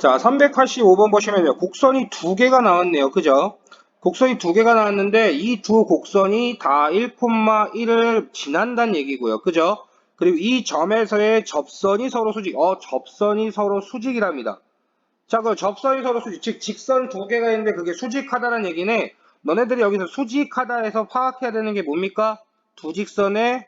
자, 385번 보시면요. 곡선이 두 개가 나왔네요. 그죠? 곡선이 두 개가 나왔는데 이 두 곡선이 다 1,1을 지난다는 얘기고요. 그죠? 그리고 이 점에서의 접선이 서로 수직. 어, 접선이 서로 수직이랍니다. 자, 그 접선이 서로 수직. 즉, 직선 두 개가 있는데 그게 수직하다는 얘기네. 너네들이 여기서 수직하다에서 파악해야 되는 게 뭡니까? 두 직선의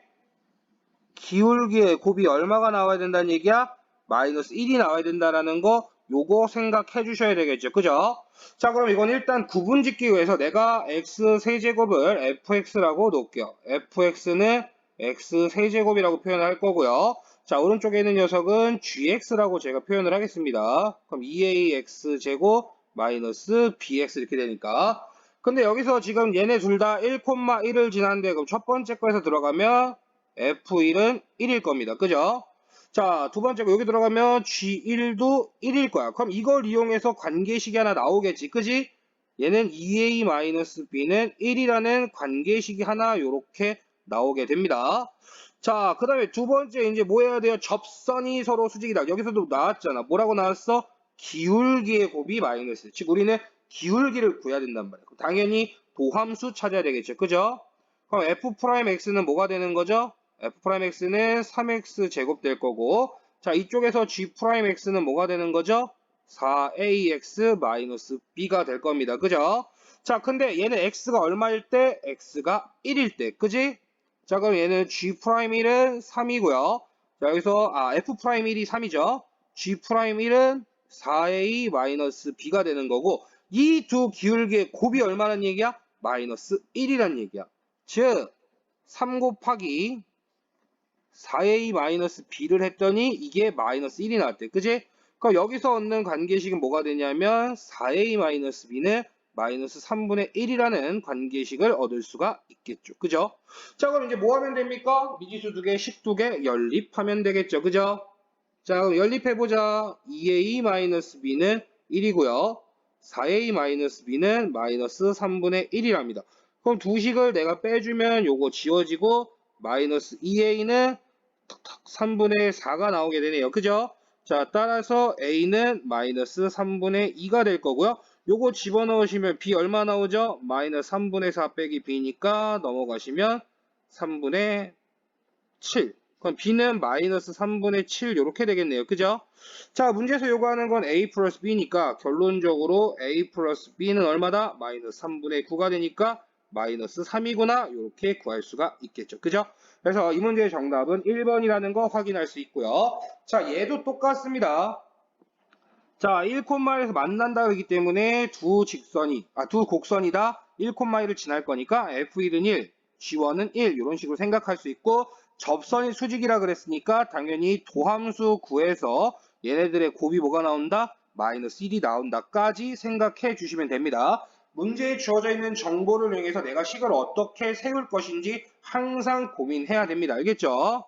기울기의 곱이 얼마가 나와야 된다는 얘기야? 마이너스 1이 나와야 된다라는 거 요거 생각해 주셔야 되겠죠. 그죠? 자, 그럼 이건 일단 구분 짓기 위해서 내가 x 세제곱을 fx라고 놓을게요. fx는 x 세제곱이라고 표현할 거고요. 자, 오른쪽에 있는 녀석은 gx라고 제가 표현을 하겠습니다. 그럼 2ax 제곱 마이너스 bx 이렇게 되니까. 근데 여기서 지금 얘네 둘 다 1,1을 지났는데 그럼 첫 번째 거에서 들어가면 f1은 1일 겁니다. 그죠? 자, 두 번째 거 여기 들어가면 G1도 1일 거야. 그럼 이걸 이용해서 관계식이 하나 나오겠지. 그지? 얘는 2A-B는 1이라는 관계식이 하나 요렇게 나오게 됩니다. 자, 그 다음에 두 번째 이제 뭐 해야 돼요? 접선이 서로 수직이다. 여기서도 나왔잖아. 뭐라고 나왔어? 기울기의 곱이 마이너스. 즉 우리는 기울기를 구해야 된단 말이야. 당연히 도함수 찾아야 되겠죠. 그죠? 그럼 F'X는 뭐가 되는 거죠? F'X는 3X 제곱 될 거고 자 이쪽에서 G'X는 뭐가 되는 거죠? 4AX-B가 될 겁니다. 그죠? 자 근데 얘는 X가 얼마일 때? X가 1일 때 그지? 자 그럼 얘는 G'1은 3이고요. 자 여기서 아 F'1이 3이죠. G'1은 4A-B가 되는 거고 이 두 기울기의 곱이 얼마란 얘기야? 마이너스 1이란 얘기야. 즉, 3 곱하기 4a-b를 했더니 이게 마이너스 1이 나왔대. 그지? 그럼 여기서 얻는 관계식은 뭐가 되냐면 4a-b는 마이너스 3분의 1이라는 관계식을 얻을 수가 있겠죠. 그죠? 자, 그럼 이제 뭐 하면 됩니까? 미지수 두 개, 식 두 개 연립하면 되겠죠. 그죠? 자, 그럼 연립해보자. 2a-b는 1이고요. 4a-b는 마이너스 3분의 1이랍니다. 그럼 두 식을 내가 빼주면 요거 지워지고 마이너스 2a는 탁탁 3분의 4가 나오게 되네요. 그죠? 자, 따라서 a는 마이너스 3분의 2가 될 거고요. 요거 집어넣으시면 b 얼마 나오죠? 마이너스 3분의 4 빼기 b니까 넘어가시면 3분의 7. 그럼 b는 마이너스 3분의 7 이렇게 되겠네요. 그죠? 자, 문제에서 요구하는 건 a 플러스 b니까 결론적으로 a 플러스 b는 얼마다? 마이너스 3분의 9가 되니까 마이너스 3이구나 이렇게 구할 수가 있겠죠. 그죠? 그래서 이 문제의 정답은 1번이라는 거 확인할 수 있고요. 자, 얘도 똑같습니다. 자, 1콤마에서 만난다 그러기 때문에 두 직선이, 아, 두 곡선이다 1콤마를 지날 거니까 F1은 1, G1은 1 이런 식으로 생각할 수 있고 접선이 수직이라 그랬으니까 당연히 도함수 구해서 얘네들의 곱이 뭐가 나온다? 마이너스 1이 나온다까지 생각해 주시면 됩니다. 문제에 주어져 있는 정보를 이용해서 내가 식을 어떻게 세울 것인지 항상 고민해야 됩니다. 알겠죠?